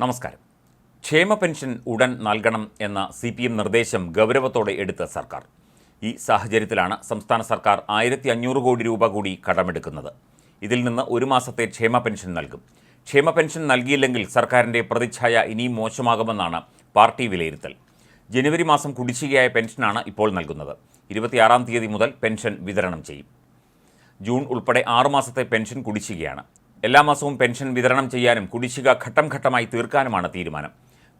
നമസ്കാരം. ക്ഷേമ പെൻഷൻ ഉടൻ നൽകണം എന്ന സി പി എം നിർദ്ദേശം ഗൗരവത്തോടെ എടുത്ത സർക്കാർ. ഈ സാഹചര്യത്തിലാണ് സംസ്ഥാന സർക്കാർ ആയിരത്തി അഞ്ഞൂറ് കോടി രൂപ കൂടി കടമെടുക്കുന്നത്. ഇതിൽ നിന്ന് ഒരു മാസത്തെ ക്ഷേമ പെൻഷൻ നൽകും. ക്ഷേമ പെൻഷൻ നൽകിയില്ലെങ്കിൽ സർക്കാരിന്റെ പ്രതിച്ഛായ ഇനിയും മോശമാകുമെന്നാണ് പാർട്ടി വിലയിരുത്തൽ. ജനുവരി മാസം കുടിശ്ശികയായ പെൻഷനാണ് ഇപ്പോൾ നൽകുന്നത്. ഇരുപത്തിയാറാം തീയതി മുതൽ പെൻഷൻ വിതരണം ചെയ്യും. ജൂൺ ഉൾപ്പെടെ ആറുമാസത്തെ പെൻഷൻ കുടിശ്ശികയാണ്. എല്ലാ മാസവും പെൻഷൻ വിതരണം ചെയ്യാനും കുടിശ്ശിക ഘട്ടം ഘട്ടമായി തീർക്കാനുമാണ് തീരുമാനം.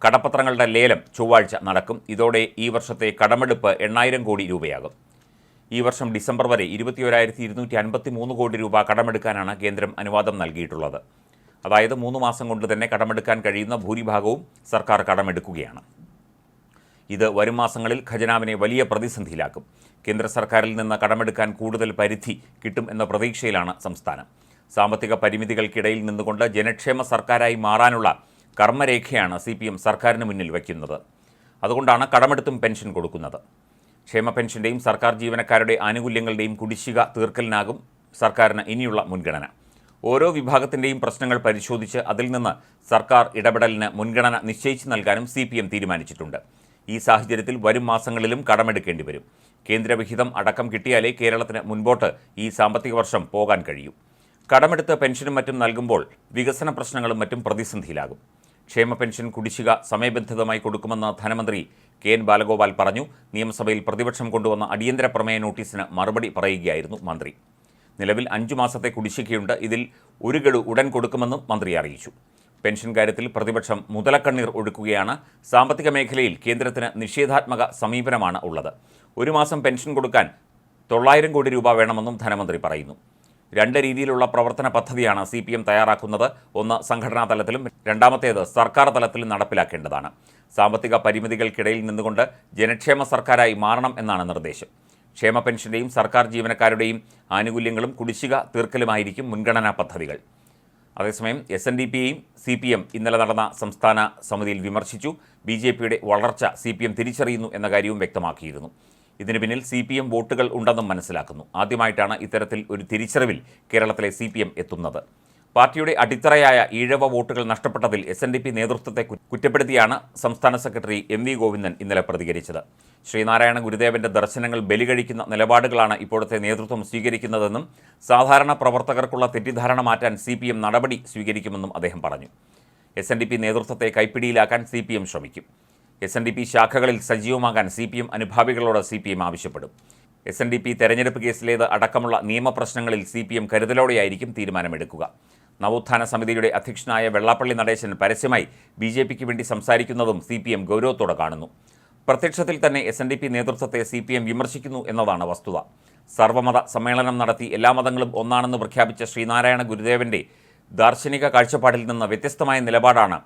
കടപ്പത്രങ്ങളുടെ ലേലം ചൊവ്വാഴ്ച നടക്കും. ഇതോടെ ഈ വർഷത്തെ കടമെടുപ്പ് എണ്ണായിരം കോടി രൂപയാകും. ഈ വർഷം ഡിസംബർ വരെ ഇരുപത്തിയൊരായിരത്തി ഇരുന്നൂറ്റി അൻപത്തി മൂന്ന് കോടി രൂപ കടമെടുക്കാനാണ് കേന്ദ്രം അനുവാദം നൽകിയിട്ടുള്ളത്. അതായത് മൂന്ന് മാസം കൊണ്ട് തന്നെ കടമെടുക്കാൻ കഴിയുന്ന ഭൂരിഭാഗവും സർക്കാർ കടമെടുക്കുകയാണ്. ഇത് വരും മാസങ്ങളിൽ ഖജനാവിനെ വലിയ പ്രതിസന്ധിയിലാക്കും. കേന്ദ്ര സർക്കാരിൽ നിന്ന് കടമെടുക്കാൻ കൂടുതൽ പരിധി കിട്ടും എന്ന പ്രതീക്ഷയിലാണ് സംസ്ഥാനം. സാമ്പത്തിക പരിമിതികൾക്കിടയിൽ നിന്നുകൊണ്ട് ജനക്ഷേമ സർക്കാരായി മാറാനുള്ള കർമ്മരേഖയാണ് സി പി എം സർക്കാരിന് മുന്നിൽ വയ്ക്കുന്നത്. അതുകൊണ്ടാണ് കടമെടുത്തും പെൻഷൻ കൊടുക്കുന്നത്. ക്ഷേമ പെൻഷന്റെയും സർക്കാർ ജീവനക്കാരുടെ ആനുകൂല്യങ്ങളുടെയും കുടിശ്ശിക തീർക്കലിനാകും സർക്കാരിന് ഇനിയുള്ള മുൻഗണന. ഓരോ വിഭാഗത്തിന്റെയും പ്രശ്നങ്ങൾ പരിശോധിച്ച് അതിൽ നിന്ന് സർക്കാർ ഇടപെടലിന് മുൻഗണന നിശ്ചയിച്ചു നൽകാനും സി പി എം തീരുമാനിച്ചിട്ടുണ്ട്. ഈ സാഹചര്യത്തിൽ വരും മാസങ്ങളിലും കടമെടുക്കേണ്ടി വരും. കേന്ദ്രവിഹിതം അടക്കം കിട്ടിയാലേ കേരളത്തിന് മുൻപോട്ട് ഈ സാമ്പത്തിക വർഷം പോകാൻ കഴിയൂ. കടമെടുത്ത് പെൻഷനും മറ്റും നൽകുമ്പോൾ വികസന പ്രശ്നങ്ങളും മറ്റും പ്രതിസന്ധിയിലാകും. ക്ഷേമ പെൻഷൻ കുടിശ്ശിക സമയബന്ധിതമായി കൊടുക്കുമെന്ന് ധനമന്ത്രി കെ എൻ ബാലഗോപാൽ പറഞ്ഞു. നിയമസഭയിൽ പ്രതിപക്ഷം കൊണ്ടുവന്ന അടിയന്തര പ്രമേയ നോട്ടീസിന് മറുപടി പറയുകയായിരുന്നു മന്ത്രി. നിലവിൽ അഞ്ചു മാസത്തെ കുടിശ്ശികയുണ്ട്. ഇതിൽ ഒരു ഗഡു ഉടൻ കൊടുക്കുമെന്നും മന്ത്രി അറിയിച്ചു. പെൻഷൻ കാര്യത്തിൽ പ്രതിപക്ഷം മുതലക്കണ്ണീർ ഒഴുക്കുകയാണ്. സാമ്പത്തിക മേഖലയിൽ കേന്ദ്രത്തിന് നിഷേധാത്മക സമീപനമാണ് ഉള്ളത്. ഒരു മാസം പെൻഷൻ കൊടുക്കാൻ തൊള്ളായിരം കോടി രൂപ വേണമെന്നും ധനമന്ത്രി പറയുന്നു. രണ്ട് രീതിയിലുള്ള പ്രവർത്തന പദ്ധതിയാണ് സി പി എം തയ്യാറാക്കുന്നത്. ഒന്ന് സംഘടനാ തലത്തിലും രണ്ടാമത്തേത് സർക്കാർ തലത്തിലും നടപ്പിലാക്കേണ്ടതാണ്. സാമ്പത്തിക പരിമിതികൾക്കിടയിൽ നിന്നുകൊണ്ട് ജനക്ഷേമ സർക്കാരായി മാറണം എന്നാണ് നിർദ്ദേശം. ക്ഷേമ പെൻഷന്റെയും സർക്കാർ ജീവനക്കാരുടെയും ആനുകൂല്യങ്ങളും കുടിശ്ശിക തീർക്കലുമായിരിക്കും മുൻഗണനാ പദ്ധതികൾ. അതേസമയം എസ് എൻ ഡി പിയെയും സി പി എം ഇന്നലെ നടന്ന സംസ്ഥാന സമിതിയിൽ വിമർശിച്ചു. ബി ജെ പിയുടെ വളർച്ച സി പി എം തിരിച്ചറിയുന്നു എന്ന കാര്യവും വ്യക്തമാക്കിയിരുന്നു. ഇതിന് പിന്നിൽ സി പി എം വോട്ടുകൾ ഉണ്ടെന്നും മനസ്സിലാക്കുന്നു. ആദ്യമായിട്ടാണ് ഇത്തരത്തിൽ ഒരു തിരിച്ചറിവിൽ കേരളത്തിലെ സി പി എം എത്തുന്നത്. പാർട്ടിയുടെ അടിത്തറയായ ഈഴവ വോട്ടുകൾ നഷ്ടപ്പെട്ടതിൽ എസ് എൻ ഡി പി നേതൃത്വത്തെ കുറ്റപ്പെടുത്തിയാണ് സംസ്ഥാന സെക്രട്ടറി എം വി ഗോവിന്ദൻ ഇന്നലെ പ്രതികരിച്ചത്. ശ്രീനാരായണ ഗുരുദേവന്റെ ദർശനങ്ങൾ ബലികഴിക്കുന്ന നിലപാടുകളാണ് ഇപ്പോഴത്തെ നേതൃത്വം സ്വീകരിക്കുന്നതെന്നും സാധാരണ പ്രവർത്തകർക്കുള്ള തെറ്റിദ്ധാരണ മാറ്റാൻ സി പി എം നടപടി സ്വീകരിക്കുമെന്നും അദ്ദേഹം പറഞ്ഞു. എസ് എൻ ഡി പി നേതൃത്വത്തെ കൈപ്പിടിയിലാക്കാൻ സി പി എം ശ്രമിക്കും. എസ് എൻ ഡി പി ശാഖകളിൽ സജീവമാകാൻ സി പി എം അനുഭാവികളോട് സി പി എം ആവശ്യപ്പെടും. എസ് എൻ ഡി പി തെരഞ്ഞെടുപ്പ് കേസിലേത് അടക്കമുള്ള നിയമപ്രശ്നങ്ങളിൽ സി പി എം കരുതലോടെയായിരിക്കും തീരുമാനമെടുക്കുക. നവോത്ഥാന സമിതിയുടെ അധ്യക്ഷനായ വെള്ളാപ്പള്ളി നടേശൻ പരസ്യമായി ബി ജെ പിക്ക് വേണ്ടി സംസാരിക്കുന്നതും സി പി എം ഗൗരവത്തോടെ കാണുന്നു. പ്രത്യക്ഷത്തിൽ തന്നെ എസ് എൻ ഡി പി നേതൃത്വത്തെ സി പി എം വിമർശിക്കുന്നു എന്നതാണ് വസ്തുത. സർവമത സമ്മേളനം നടത്തി എല്ലാ മതങ്ങളും ഒന്നാണെന്ന് പ്രഖ്യാപിച്ച ശ്രീനാരായണ ഗുരുദേവന്റെ ദാർശനിക കാഴ്ചപ്പാടിൽ നിന്ന് വ്യത്യസ്തമായ നിലപാടാണ്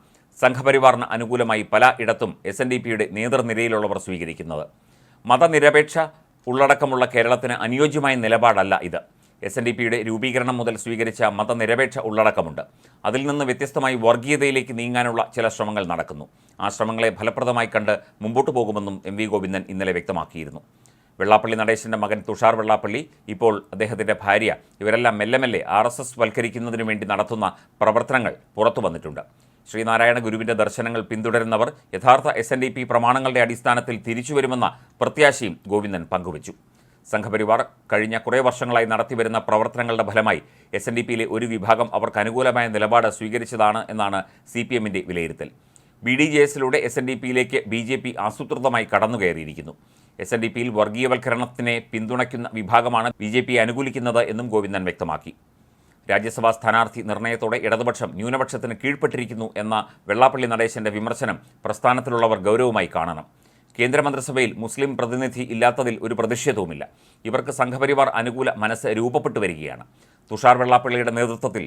സംഘപരിവാറിന് അനുകൂലമായി പല ഇടത്തും എസ് എൻ ഡി പിയുടെ നേതൃനിരയിലുള്ളവർ സ്വീകരിക്കുന്നത്. മതനിരപേക്ഷ ഉള്ളടക്കമുള്ള കേരളത്തിന് അനുയോജ്യമായ നിലപാടല്ല ഇത്. എസ് എൻ ഡി പിയുടെ രൂപീകരണം മുതൽ സ്വീകരിച്ച മതനിരപേക്ഷ ഉള്ളടക്കമുണ്ട്. അതിൽ നിന്ന് വ്യത്യസ്തമായി വർഗീയതയിലേക്ക് നീങ്ങാനുള്ള ചില ശ്രമങ്ങൾ നടക്കുന്നു. ആ ശ്രമങ്ങളെ ഫലപ്രദമായി കണ്ട് മുമ്പോട്ട് പോകുമെന്നും എം വി ഗോവിന്ദൻ ഇന്നലെ വ്യക്തമാക്കിയിരുന്നു. വെള്ളാപ്പള്ളി നടേശന്റെ മകൻ തുഷാർ വെള്ളാപ്പള്ളി ഇപ്പോൾ അദ്ദേഹത്തിന്റെ ഭാര്യ. ഇവരെല്ലാം മെല്ലെ മെല്ലെ ആർ എസ് എസ് വൽക്കരിക്കുന്നതിന് വേണ്ടി നടത്തുന്ന പ്രവർത്തനങ്ങൾ പുറത്തു വന്നിട്ടുണ്ട്. ശ്രീനാരായണ ഗുരുവിന്റെ ദർശനങ്ങൾ പിന്തുടരുന്നവർ യഥാർത്ഥ എസ് എൻ ഡി പി പ്രമാണങ്ങളുടെ അടിസ്ഥാനത്തിൽ തിരിച്ചുവരുമെന്ന പ്രത്യാശയും ഗോവിന്ദൻ പങ്കുവച്ചു. സംഘപരിവാർ കഴിഞ്ഞ കുറേ വർഷങ്ങളായി നടത്തിവരുന്ന പ്രവർത്തനങ്ങളുടെ ഫലമായി എസ് എൻ ഡി പിയിലെ ഒരു വിഭാഗം അവർക്ക് അനുകൂലമായ നിലപാട് സ്വീകരിച്ചതാണ് എന്നാണ് സി പി എമ്മിന്റെ വിലയിരുത്തൽ. ബി ഡി ജെ എസിലൂടെ എസ് എൻ ഡി പിയിലേക്ക് ബി ജെ പി ആസൂത്രിതമായി കടന്നുകയറിയിരിക്കുന്നു. എസ് എൻ ഡി പിയിൽ വർഗീയവൽക്കരണത്തിനെ പിന്തുണയ്ക്കുന്ന വിഭാഗമാണ് ബി ജെ പി അനുകൂലിക്കുന്നത് എന്നും ഗോവിന്ദൻ വ്യക്തമാക്കി. രാജ്യസഭാ സ്ഥാനാർത്ഥി നിർണയത്തോടെ ഇടതുപക്ഷം ന്യൂനപക്ഷത്തിന് കീഴ്പ്പെട്ടിരിക്കുന്നു എന്ന വെള്ളാപ്പള്ളി നടേശന്റെ വിമർശനം പ്രസ്ഥാനത്തിലുള്ളവർ ഗൗരവമായി കാണണം. കേന്ദ്രമന്ത്രിസഭയിൽ മുസ്ലിം പ്രതിനിധി ഇല്ലാത്തതിൽ ഒരു പ്രതിഷേധവുമില്ല. ഇവർക്ക് സംഘപരിവാർ അനുകൂല മനസ്സ് രൂപപ്പെട്ടു വരികയാണ് തുഷാർ വെള്ളാപ്പള്ളിയുടെ നേതൃത്വത്തിൽ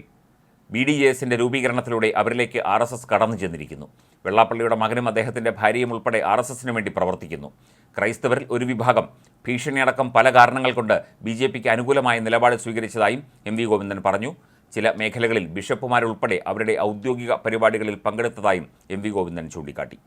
ബി ഡി ജെ എസിന്റെ രൂപീകരണത്തിലൂടെ അവരിലേക്ക് ആർ എസ് എസ് കടന്നു ചെന്നിരിക്കുന്നു. വെള്ളാപ്പള്ളിയുടെ മകനും അദ്ദേഹത്തിന്റെ ഭാര്യയും ഉൾപ്പെടെ ആർ എസ് എസിന് വേണ്ടി പ്രവർത്തിക്കുന്നു. ക്രൈസ്തവരിൽ ഒരു വിഭാഗം ഭീഷണിയടക്കം പല കാരണങ്ങൾ കൊണ്ട് ബി ജെ പിക്ക് അനുകൂലമായ നിലപാട് സ്വീകരിച്ചതായും എം വി ഗോവിന്ദൻ പറഞ്ഞു. ചില മേഖലകളിൽ ബിഷപ്പുമാരുൾപ്പെടെ അവരുടെ ഔദ്യോഗിക പരിപാടികളിൽ പങ്കെടുത്തതായും എം വി ഗോവിന്ദൻ ചൂണ്ടിക്കാട്ടി.